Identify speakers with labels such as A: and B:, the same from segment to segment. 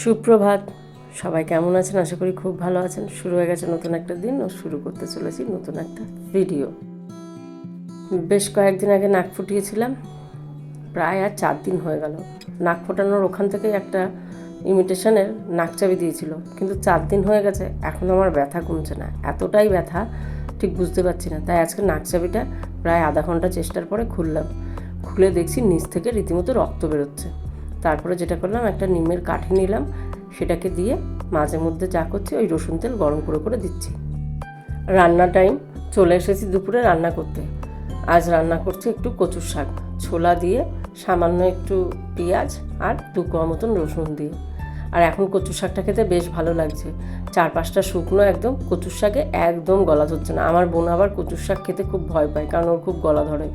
A: সুপ্রভাত। সবাই কেমন আছেন? আশা করি খুব ভালো আছেন। শুরু হয়ে গেছে নতুন একটা দিন ও শুরু করতে চলেছি নতুন একটা ভিডিও বেশ কয়েকদিন আগে নাক ফুটিয়েছিলাম। প্রায় আর চার দিন হয়ে গেল। নাক ফোটানোর ওখান থেকেই একটা ইমিটেশনের নাক চাবি দিয়েছিল। কিন্তু চার দিন হয়ে গেছে, এখন আমার ব্যথা কমছে না। এতটাই ব্যথা, ঠিক বুঝতে পারছি না। তাই আজকে নাক চাবিটা প্রায় আধা ঘণ্টা চেষ্টার পরে খুললাম। খুলে দেখছি নিচ থেকে রীতিমতো রক্ত বেরোচ্ছে। তারপরে যেটা করলাম, একটা নিমের কাঠি নিলাম, সেটাকে দিয়ে মাঝে মধ্যে যা করছি ওই রসুন তেল গরম করে করে দিচ্ছি। রান্না টাইম চলে এসেছি দুপুরে রান্না করতে। আজ রান্না করছি একটু কচুর শাক, ছোলা দিয়ে সামান্য একটু পেঁয়াজ আর দু কোয়া মতন রসুন দিয়ে। আর এখন কচুর শাকটা খেতে বেশ ভালো লাগছে। চার পাঁচটা শুকনো একদম, কচুর শাকে একদম গলা ধরছে না। আমার বোন আবার কচুর শাক খেতে খুব ভয় পায়, কারণ ওর খুব গলা ধরে।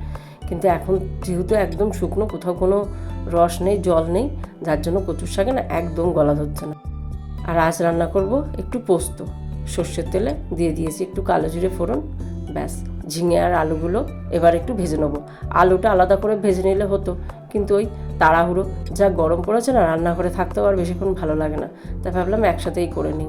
A: কিন্তু এখন যেহেতু একদম শুকনো, কোথাও কোনো রস নেই, জল নেই, যার জন্য কচুর শাকে না একদম গলা ধরছে না। আর আজ রান্না করব একটু পোস্ত। সর্ষের তেলে দিয়ে দিয়েছি একটু কালো জিরে ফোড়ন, ব্যাস। ঝিঙে আর আলুগুলো এবার একটু ভেজে নেব। আলুটা আলাদা করে ভেজে নিলে হতো, কিন্তু ওই তাড়াহুড়ো যা গরম পড়েছে না, রান্নাঘরে থাকতেও আর বেশিক্ষণ ভালো লাগে না। তাই ভাবলাম একসাথেই করে নিই।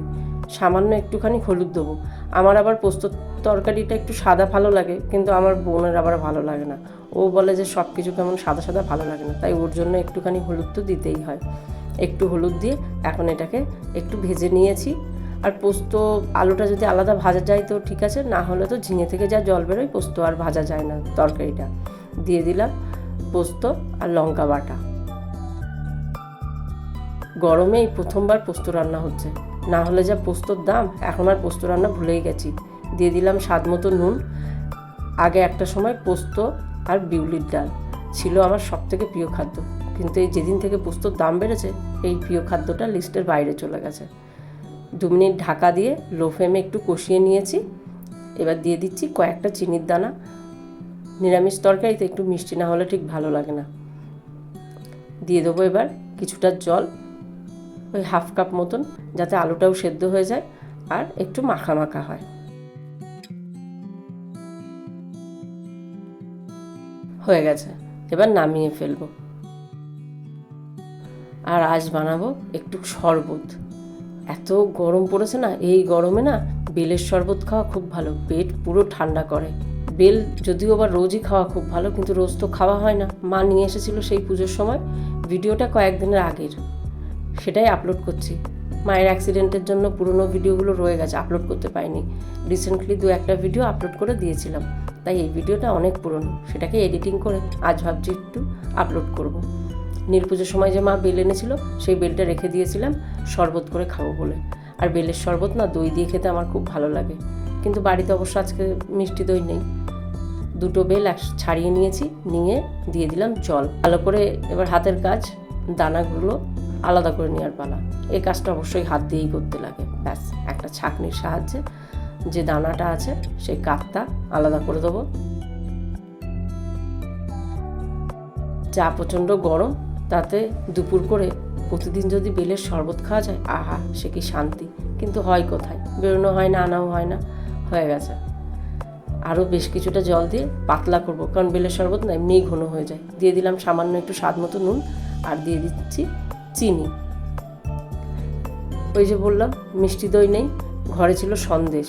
A: সামান্য একটুখানি হলুদ দেবো। আমার আবার পোস্ত তরকারিটা একটু সাদা ভালো লাগে, কিন্তু আমার বোনের আবার ভালো লাগে না। ও বলে যে সব কিছু কেমন সাদা সাদা ভালো লাগে না, তাই ওর জন্য একটুখানি হলুদ তো দিতেই হয়। একটু হলুদ দিয়ে এখন এটাকে একটু ভেজে নিয়েছি। আর পোস্ত আলুটা যদি আলাদা ভাজা যায় তো ঠিক আছে, না হলে তো ঝিঙে থেকে যা জল বেরোয় পোস্ত আর ভাজা যায় না তরকারিটা। দিয়ে দিলাম পোস্ত আর লঙ্কা বাটা। গরমে এই প্রথমবার পোস্ত রান্না হচ্ছে। না হলে যা পোস্তর দাম, এখন আর পোস্ত রান্না ভুলেই গেছি। দিয়ে দিলাম স্বাদ মতো নুন, আগে একটা সময় পোস্ত আর বিউলির ডাল ছিল আমার সব থেকে প্রিয় খাদ্য। কিন্তু এই যেদিন থেকে পোস্তর দাম বেড়েছে, এই প্রিয় খাদ্যটা লিস্টের বাইরে চলে গেছে। দু মিনিট ঢাকা দিয়ে লো ফ্লেমে একটু কষিয়ে নিয়েছি। এবার দিয়ে দিচ্ছি কয়েকটা চিনির দানা। নিরামিষ তরকারিতে একটু মিষ্টি না হলে ঠিক ভালো লাগে না। দিয়ে দেবো এবার কিছুটা জল ওই হাফ কাপ মতন, যাতে আলুটাও সেদ্ধ হয়ে যায় আর একটু মাখা মাখা হয়। হয়ে গেছে। এবার নামিয়ে ফেলব। আর আজ বানাবো একটু শরবত। এত গরম পড়েছে না, এই গরমে না বেলের শরবত খাওয়া খুব ভালো, পেট পুরো ঠান্ডা করে। বেল যদিও বা রোজই খাওয়া খুব ভালো, কিন্তু রোজ তো খাওয়া হয় না। মা নিয়ে এসেছিল সেই পুজোর সময়, ভিডিওটা কয়েকদিনের আগের। সেটাই আপলোড করছি। মায়ের অ্যাক্সিডেন্টের জন্য পুরনো ভিডিওগুলো রয়ে গেছে আপলোড করতে পারিনি। রিসেন্টলি দু একটা ভিডিও আপলোড করে দিয়েছিলাম। তাই এই ভিডিওটা অনেক পুরনো, সেটাকে এডিটিং করে আজ ভাবছি একটু আপলোড করব। নীলপুজোর সময় যে মা বেল এনেছিল, সেই বেলটা রেখে দিয়েছিলাম, শরবত করে খাব বলে। আর বেলের শরবত না দই দিয়ে খেতে আমার খুব ভালো লাগে। কিন্তু বাড়িতে অবশ্য আজকে মিষ্টি দই নেই। দুটো বেল এক ছাড়িয়ে নিয়েছি, নিয়ে দিয়ে দিলাম জল। ভালো করে এবার হাতের কাজ, দানাগুলো আলাদা করে নেওয়ার পালা। এই কাজটা অবশ্যই হাত দিয়েই করতে লাগে। ব্যাস, একটা ছাঁকনির সাহায্যে যে দানাটা আছে, সেই কাকটা আলাদা করে দেবো। চা প্রচণ্ড গরম, তাতে দুপুর করে প্রতিদিন যদি বেলের শরবত খাওয়া যায়, আহা, সে কি শান্তি। কিন্তু হয় কোথায়? বেরোনো হয় না, আনাও হয় না, হয়ে গেছে। আরও বেশ কিছুটা জল দিয়ে পাতলা করব, কারণ বেলের শরবত না এমনিই ঘন হয়ে যায়। দিয়ে দিলাম সামান্য একটু স্বাদ মতো নুন, আর দিয়ে দিচ্ছি চিনি। ওই যে বললাম, মিষ্টি দই নেই, ঘরে ছিল সন্দেশ।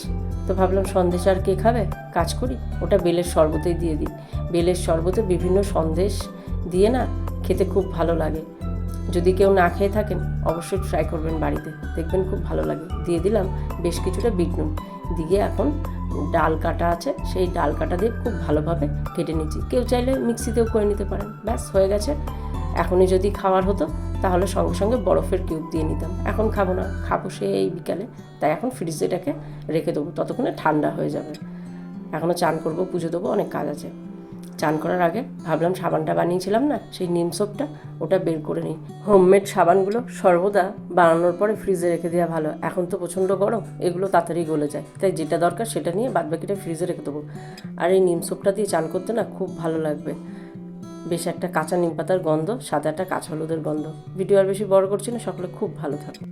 A: তো ভাবলাম সন্দেশ আর কে খাবে? কাজ করি। ওটা বেলের শরবতেই দিয়ে দিই। বেলের শরবতে বিভিন্ন সন্দেশ দিয়ে না খেতে খুব ভালো লাগে। যদি কেউ না খেয়ে থাকেন, অবশ্যই ট্রাই করবেন বাড়িতে। দেখবেন খুব ভালো লাগে। দিয়ে দিলাম বেশ কিছুটা বিট নুন দিয়ে এখন ডাল কাটা আছে, সেই ডাল কাটা দিয়ে খুব ভালোভাবে কেটে নিচ্ছি। কেউ চাইলে মিক্সিতেও করে নিতে পারেন। ব্যাস, হয়ে গেছে। এখনই যদি খাওয়ার হতো তাহলে সঙ্গে সঙ্গে বরফের কিউব দিয়ে নিতাম। এখন খাব না, খাব সে এই বিকালে। তাই এখন ফ্রিজে এটাকে রেখে দেবো, ততক্ষণে ঠান্ডা হয়ে যাবে। এখনও চান করব, পুজো দেবো, অনেক কাজ আছে। চান করার আগে ভাবলাম সাবানটা বানিয়েছিলাম না, সেই নিম সোপটা ওটা বের করে নিই। হোমমেড সাবানগুলো সর্বদা বানানোর পরে ফ্রিজে রেখে দেওয়া ভালো। এখন তো প্রচণ্ড গরম, এগুলো তাড়াতাড়ি গলে যায়। তাই যেটা দরকার সেটা নিয়ে বাদবাকিটা ফ্রিজে রেখে দেবো। আর এই নিম সোপটা দিয়ে চান করতে না খুব ভালো লাগবে। বেশ একটা কাঁচা নিম পাতার গন্ধ, সাদা একটা কাঁচা হলুদের গন্ধ। ভিডিও আর বেশি বড় করছি না, সকলে খুব ভালো থাকে।